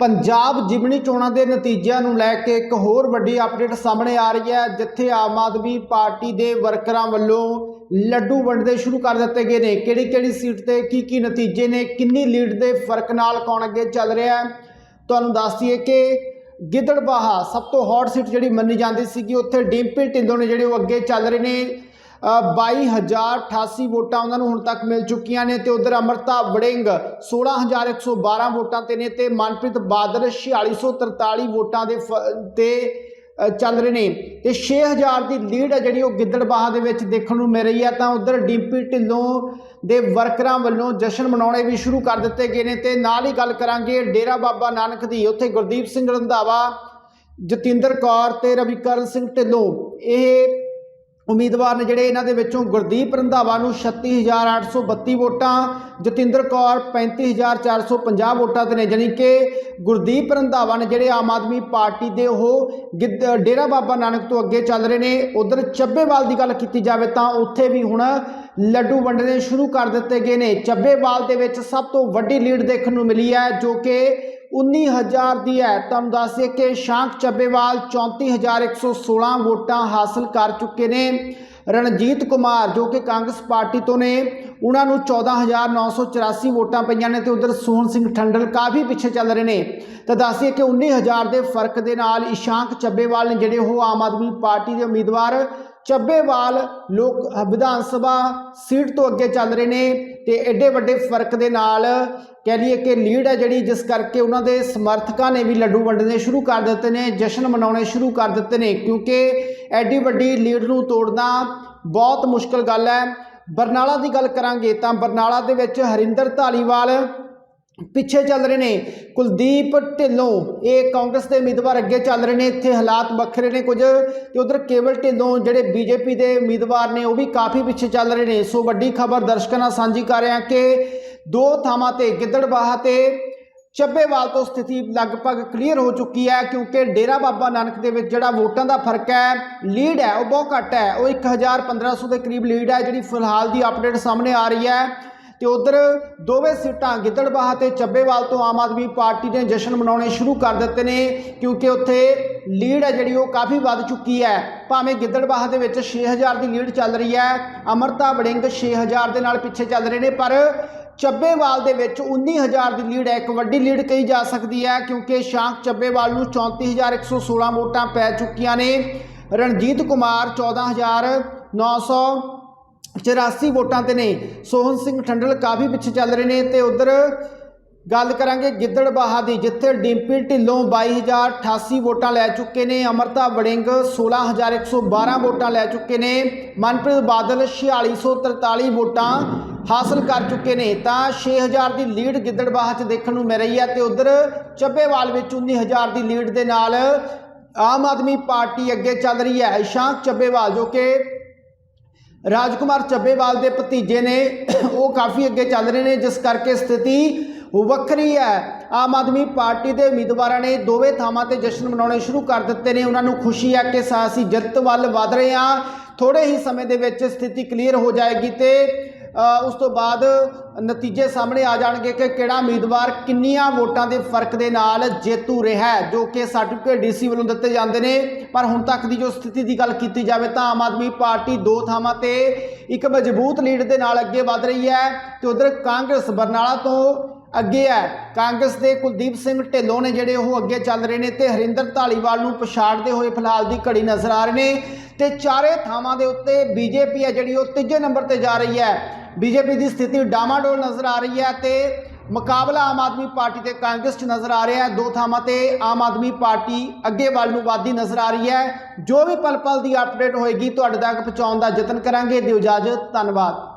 ਪੰਜਾਬ ਜਿਮਨੀ ਚੋਣਾਂ ਦੇ ਨਤੀਜਿਆਂ ਨੂੰ ਲੈ ਕੇ ਇੱਕ ਹੋਰ ਵੱਡੀ ਅਪਡੇਟ ਸਾਹਮਣੇ ਆ ਰਹੀ ਹੈ, ਜਿੱਥੇ ਆਮ ਆਦਮੀ ਪਾਰਟੀ ਦੇ ਵਰਕਰਾਂ ਵੱਲੋਂ ਲੱਡੂ ਵੰਡਦੇ ਸ਼ੁਰੂ ਕਰ ਦਿੱਤੇ ਗਏ ਨੇ। ਕਿਹੜੀ ਕਿਹੜੀ ਸੀਟ ਤੇ ਕੀ ਕੀ ਨਤੀਜੇ ਨੇ, ਕਿੰਨੀ ਲੀਡ ਦੇ ਫ਼ਰਕ ਨਾਲ ਕੌਣ ਅੱਗੇ ਚੱਲ ਰਿਹਾ ਹੈ? ਤੁਹਾਨੂੰ ਦੱਸ ਦਈਏ ਕਿ ਗਿੱਦੜਬਾਹਾ ਸਭ ਤੋਂ ਹੌਟ ਸੀਟ ਜਿਹੜੀ ਮੰਨੀ ਜਾਂਦੀ ਸੀਗੀ, ਉੱਥੇ ਡਿੰਪੀ ਢਿੱਲੋਂ ਨੇ ਜਿਹੜੇ ਉਹ ਅੱਗੇ ਚੱਲ ਰਹੇ ਨੇ। 22088 ਵੋਟਾਂ ਉਹਨਾਂ ਨੂੰ ਹੁਣ ਤੱਕ ਮਿਲ ਚੁੱਕੀਆਂ ਨੇ ਤੇ ਉਧਰ ਅਮਰਤਾ ਵੜਿੰਗ 16112 ਵੋਟਾਂ ਤੇ ਨੇ ਤੇ ਮਨਪ੍ਰੀਤ ਬਾਦਲ 4643 ਵੋਟਾਂ ਦੇ ਫ- ਤੇ ਚੱਲ ਰਹੇ ਨੇ। ਤੇ 6000 ਦੀ ਲੀਡ ਹੈ ਜਿਹੜੀ ਉਹ ਗਿੱਦੜਬਾਹਾ ਦੇ ਵਿੱਚ ਦੇਖਣ ਨੂੰ ਮਿਲ ਰਹੀ ਹੈ। ਤਾਂ ਉਧਰ ਡਿੰਪੀ ਢਿੱਲੋਂ ਦੇ ਵਰਕਰਾਂ ਵੱਲੋਂ ਜਸ਼ਨ ਮਨਾਉਣੇ ਵੀ ਸ਼ੁਰੂ ਕਰ ਦਿੱਤੇ ਗਏ ਨੇ ਤੇ ਨਾਲ ਹੀ ਗੱਲ ਕਰਾਂਗੇ ਡੇਰਾ ਬਾਬਾ ਨਾਨਕ ਦੀ। ਉੱਥੇ ਗੁਰਦੀਪ ਸਿੰਘ ਰੰਧਾਵਾ, ਜਤਿੰਦਰ ਕੌਰ ਤੇ ਰਵੀਕਰਨ ਸਿੰਘ ਢਿੱਲੋਂ। ਇਹ ਉਮੀਦਵਾਰ ਨੇ ਜਿਹੜੇ ਇਹਨਾਂ ਦੇ ਵਿੱਚੋਂ ਗੁਰਦੀਪ ਰੰਧਾਵਾ ਨੂੰ 36832 ਵੋਟਾਂ, ਜਤਿੰਦਰ ਕੌਰ 35450 ਵੋਟਾਂ ਤੇ ਨੇ। ਜਾਣੀ ਕਿ ਗੁਰਦੀਪ ਰੰਧਾਵਾ ਨੇ ਜਿਹੜੇ ਆਮ ਆਦਮੀ ਪਾਰਟੀ ਦੇ ਉਹ ਗਿੱਦ- ਡੇਰਾ ਬਾਬਾ ਨਾਨਕ ਤੋਂ ਅੱਗੇ ਚੱਲ ਰਹੇ ਨੇ। ਉਧਰ ਚੱਬੇਵਾਲ ਦੀ ਗੱਲ ਕੀਤੀ ਜਾਵੇ ਤਾਂ ਉੱਥੇ ਵੀ ਹੁਣ ਲੱਡੂ ਵੰਡਣੇ ਸ਼ੁਰੂ ਕਰ ਦਿੱਤੇ ਗਏ ਨੇ। ਚੱਬੇਵਾਲ ਦੇ ਵਿੱਚ ਸਭ ਤੋਂ ਵੱਡੀ ਲੀਡ ਦੇਖਣ ਨੂੰ ਮਿਲੀ ਹੈ, ਜੋ ਕਿ 19000 ਦੀ ਹੈ ਤੁਹਾਨੂੰ ਦੱਸਿਏ ਕਿ ਸ਼ਾਂਖ ਚੱਬੇਵਾਲ 34116 ਵੋਟਾਂ ਹਾਸਲ ਕਰ ਚੁੱਕੇ ਨੇ। ਰਣਜੀਤ ਕੁਮਾਰ ਜੋ ਕਿ ਕਾਂਗਰਸ ਪਾਰਟੀ ਤੋਂ ਨੇ, ਉਹਨਾਂ ਨੂੰ 14984 ਵੋਟਾਂ ਪਈਆਂ ਨੇ ਤੇ ਉਧਰ ਸੋਹਣ ਸਿੰਘ ਠੰਡਲ ਕਾਫੀ ਪਿੱਛੇ ਚੱਲ ਰਹੇ ਨੇ। ਤਾਂ ਦੱਸਿਏ ਕਿ 19000 ਦੇ ਫ਼ਰਕ ਦੇ ਨਾਲ ਇਸ਼ਾਂਕ ਚੱਬੇਵਾਲ ਨੇ ਜਿਹੜੇ ਉਹ ਆਮ ਆਦਮੀ ਪਾਰਟੀ ਦੇ ਉਮੀਦਵਾਰ ਚੱਬੇਵਾਲ ਲੋਕ ਵਿਧਾਨ ਸਭਾ ਸੀਟ ਤੋਂ ਅੱਗੇ ਚੱਲ ਰਹੇ ਨੇ ਤੇ ਐਡੇ ਵੱਡੇ ਫ਼ਰਕ ਦੇ ਨਾਲ ਕਹਿ ਲਈਏ ਕਿ ਲੀਡ ਹੈ ਜਿਹੜੀ, ਜਿਸ ਕਰਕੇ ਉਹਨਾਂ ਦੇ ਸਮਰਥਕਾਂ ਨੇ ਵੀ ਲੱਡੂ ਵੰਡਣੇ ਸ਼ੁਰੂ ਕਰ ਦਿੱਤੇ ਨੇ, ਜਸ਼ਨ ਮਨਾਉਣੇ ਸ਼ੁਰੂ ਕਰ ਦਿੱਤੇ ਨੇ, ਕਿਉਂਕਿ ਐਡੀ ਵੱਡੀ ਲੀਡ ਨੂੰ ਤੋੜਨਾ ਬਹੁਤ ਮੁਸ਼ਕਲ ਗੱਲ ਹੈ। ਬਰਨਾਲਾ ਦੀ ਗੱਲ ਕਰਾਂਗੇ ਤਾਂ ਬਰਨਾਲਾ ਦੇ ਵਿੱਚ ਹਰਿੰਦਰ ਧਾਲੀਵਾਲ ਪਿੱਛੇ ਚੱਲ ਰਹੇ ਨੇ ਕੁਲਦੀਪ ਢਿੱਲੋਂ। ਇਹ ਕਾਂਗਰਸ ਦੇ ਉਮੀਦਵਾਰ ਅੱਗੇ ਚੱਲ ਰਹੇ ਨੇ। ਇੱਥੇ ਹਾਲਾਤ ਵੱਖਰੇ ਨੇ ਕੁਝ ਤੇ ਉਧਰ ਕੇਵਲ ਢਿੱਲੋਂ ਜਿਹੜੇ ਬੀਜੇਪੀ ਦੇ ਉਮੀਦਵਾਰ ਨੇ, ਉਹ ਵੀ ਕਾਫੀ ਪਿੱਛੇ ਚੱਲ ਰਹੇ ਨੇ। ਸੋ ਵੱਡੀ ਖਬਰ ਦਰਸ਼ਕਾਂ ਨਾਲ ਸਾਂਝੀ ਕਰ ਰਹੇ ਹਾਂ ਕਿ ਦੋ ਥਾਵਾਂ ਤੇ, ਗਿੱਦੜਬਾਹਾ ਤੇ ਚੱਬੇਵਾਲ ਤੋਂ ਸਥਿਤੀ ਲਗਭਗ ਕਲੀਅਰ ਹੋ ਚੁੱਕੀ ਹੈ, ਕਿਉਂਕਿ ਡੇਰਾ ਬਾਬਾ ਨਾਨਕ ਦੇ ਵਿੱਚ ਜਿਹੜਾ ਵੋਟਾਂ ਦਾ ਫ਼ਰਕ ਹੈ ਲੀਡ ਹੈ, ਉਹ ਬਹੁਤ ਘੱਟ ਹੈ। ਉਹ 1500 ਦੇ ਕਰੀਬ ਲੀਡ ਹੈ, ਜਿਹੜੀ ਫਿਲਹਾਲ ਦੀ ਅਪਡੇਟ ਸਾਹਮਣੇ ਆ ਰਹੀ ਹੈ। ਤੇ ਉਧਰ ਦੋਵੇਂ ਸੀਟਾਂ ਗਿੱਦੜਬਾਹਾ ਤੇ ਚੱਬੇਵਾਲ ਤੋਂ ਆਮ ਆਦਮੀ ਪਾਰਟੀ ਨੇ ਜਸ਼ਨ ਮਨਾਉਣੇ ਸ਼ੁਰੂ ਕਰ ਦਿੱਤੇ ਨੇ, ਕਿਉਂਕਿ ਉੱਥੇ ਲੀਡ ਹੈ ਜਿਹੜੀ ਉਹ ਕਾਫੀ ਵੱਧ ਚੁੱਕੀ ਹੈ। ਭਾਵੇਂ ਗਿੱਦੜਬਾਹਾ ਦੇ ਵਿੱਚ 6000 ਦੀ ਲੀਡ ਚੱਲ ਰਹੀ ਹੈ, ਅਮਰਤਾ ਵੜਿੰਗ 6000 ਦੇ ਨਾਲ ਪਿੱਛੇ ਚੱਲ ਰਹੇ ਨੇ, ਪਰ ਚੱਬੇਵਾਲ ਦੇ ਵਿੱਚ 19000 ਦੀ ਲੀਡ ਹੈ, ਇੱਕ ਵੱਡੀ ਲੀਡ ਕਹੀ ਜਾ ਸਕਦੀ ਹੈ, ਕਿਉਂਕਿ ਸ਼ਾਂਕ ਚੱਬੇਵਾਲ ਨੂੰ 34116 ਵੋਟਾਂ ਪੈ ਚੁੱਕੀਆਂ ਨੇ। ਰਣਜੀਤ ਕੁਮਾਰ 14900 84 ਵੋਟਾਂ ਤੇ ਨੇ। ਸੋਹਨ ਸਿੰਘ ਠੰਡਲ ਕਾਫੀ ਪਿੱਛੇ ਚੱਲ ਰਹੇ ਨੇ ਤੇ ਉਧਰ ਗੱਲ ਕਰਾਂਗੇ ਗਿੱਦੜਬਾਹਾ ਦੀ, ਜਿੱਥੇ ਡਿੰਪੀ ਢਿੱਲੋਂ 22088 ਵੋਟਾਂ ਲੈ ਚੁੱਕੇ ਨੇ। ਅਮਰਤਾ ਵੜਿੰਗ 16112 ਵੋਟਾਂ ਲੈ ਚੁੱਕੇ ਨੇ। ਮਨਪ੍ਰੀਤ ਬਾਦਲ 4643 ਵੋਟਾਂ ਹਾਸਲ ਕਰ ਚੁੱਕੇ ਨੇ। ਤਾਂ 6000 ਦੀ ਲੀਡ ਗਿੱਦੜਬਾਹਾ 'ਚ ਦੇਖਣ ਨੂੰ ਮਿਲ ਰਹੀ ਹੈ ਤੇ ਉਧਰ ਚੱਬੇਵਾਲ ਵਿੱਚ 19000 ਦੀ ਲੀਡ ਦੇ ਨਾਲ ਆਮ ਆਦਮੀ ਪਾਰਟੀ ਅੱਗੇ ਚੱਲ ਰਹੀ ਹੈ। ਇਸ਼ਾਂਕ ਚੱਬੇਵਾਲ ਜੋ ਕਿ ਰਾਜਕੁਮਾਰ ਚੱਬੇਵਾਲ ਦੇ ਭਤੀਜੇ ਨੇ ਉਹ ਕਾਫੀ ਅੱਗੇ ਚੱਲ ਰਹੇ ਨੇ, ਜਿਸ ਕਰਕੇ ਸਥਿਤੀ ਵੱਖਰੀ ਹੈ। ਆਮ ਆਦਮੀ ਪਾਰਟੀ ਦੇ ਉਮੀਦਵਾਰਾਂ ਨੇ ਦੋਵੇਂ ਥਾਵਾਂ ਤੇ ਜਸ਼ਨ ਮਨਾਉਣੇ ਸ਼ੁਰੂ ਕਰ ਦਿੱਤੇ ਨੇ। ਉਹਨਾਂ ਨੂੰ ਖੁਸ਼ੀ ਹੈ ਕਿ ਸਾ- ਅਸੀਂ ਜਿੱਤ ਵੱਲ ਵਧ ਰਹੇ ਹਾਂ। ਥੋੜੇ ਹੀ ਸਮੇਂ ਦੇ ਵਿੱਚ ਸਥਿਤੀ ਕਲੀਅਰ ਹੋ ਜਾਏਗੀ ਤੇ ਉਸ ਤੋਂ ਬਾਅਦ ਨਤੀਜੇ ਸਾਹਮਣੇ ਆ ਜਾਣਗੇ ਕਿ ਕਿਹੜਾ ਉਮੀਦਵਾਰ ਕਿੰਨੀਆਂ ਵੋਟਾਂ ਦੇ ਫ਼ਰਕ ਦੇ ਨਾਲ ਜੇਤੂ ਰਿਹਾ ਜੋ ਕਿ ਸਰਟੀਫਿਕੇਟ ਡੀਸੀ ਵੱਲੋਂ ਦਿੱਤੇ ਜਾਂਦੇ ਨੇ। ਪਰ ਹੁਣ ਤੱਕ ਦੀ ਜੋ ਸਥਿਤੀ ਦੀ ਗੱਲ ਕੀਤੀ ਜਾਵੇ ਤਾਂ ਆਮ ਆਦਮੀ ਪਾਰਟੀ ਦੋ ਥਾਵਾਂ ਤੇ ਇੱਕ ਮਜ਼ਬੂਤ ਲੀਡ ਦੇ ਨਾਲ ਅੱਗੇ ਵਧ ਰਹੀ ਹੈ ਤੇ ਉਧਰ ਕਾਂਗਰਸ ਬਰਨਾਲਾ ਤੋਂ ਅੱਗੇ ਹੈ। ਕਾਂਗਰਸ ਦੇ ਕੁਲਦੀਪ ਸਿੰਘ ਢਿੱਲੋਂ ਨੇ ਜਿਹੜੇ ਉਹ ਅੱਗੇ ਚੱਲ ਰਹੇ ਨੇ ਤੇ ਹਰਿੰਦਰ ਧਾਲੀਵਾਲ ਨੂੰ ਪਛਾੜਦੇ ਹੋਏ ਫਿਲਹਾਲ ਦੀ ਘੜੀ ਨਜ਼ਰ ਆ ਰਹੇ ਨੇ ਤੇ ਚਾਰੇ ਥਾਵਾਂ ਦੇ ਉੱਤੇ ਬੀਜੇਪੀ ਹੈ ਜਿਹੜੀ ਉਹ ਤੀਜੇ ਨੰਬਰ ਤੇ ਜਾ ਰਹੀ ਹੈ। ਬੀਜੇਪੀ ਦੀ ਸਥਿਤੀ ਡਾਮਾਡੋਲ ਨਜ਼ਰ ਆ ਰਹੀ ਹੈ ਤੇ ਮੁਕਾਬਲਾ ਆਮ ਆਦਮੀ ਪਾਰਟੀ ਤੇ ਕਾਂਗਰਸ 'ਚ ਨਜ਼ਰ ਆ ਰਿਹਾ ਹੈ। ਦੋ ਥਾਵਾਂ ਤੇ ਆਮ ਆਦਮੀ ਪਾਰਟੀ ਅੱਗੇ ਵੱਲ ਨੂੰ ਵਧਦੀ ਨਜ਼ਰ ਆ ਰਹੀ ਹੈ। ਜੋ ਵੀ ਪਲ ਪਲ ਦੀ ਅਪਡੇਟ ਹੋਏਗੀ, ਤੁਹਾਡੇ ਤੱਕ ਪਹੁੰਚਾਉਣ ਦਾ ਯਤਨ ਕਰਾਂਗੇ। ਦਿਓ ਇਜਾਜ਼ਤ, ਧੰਨਵਾਦ।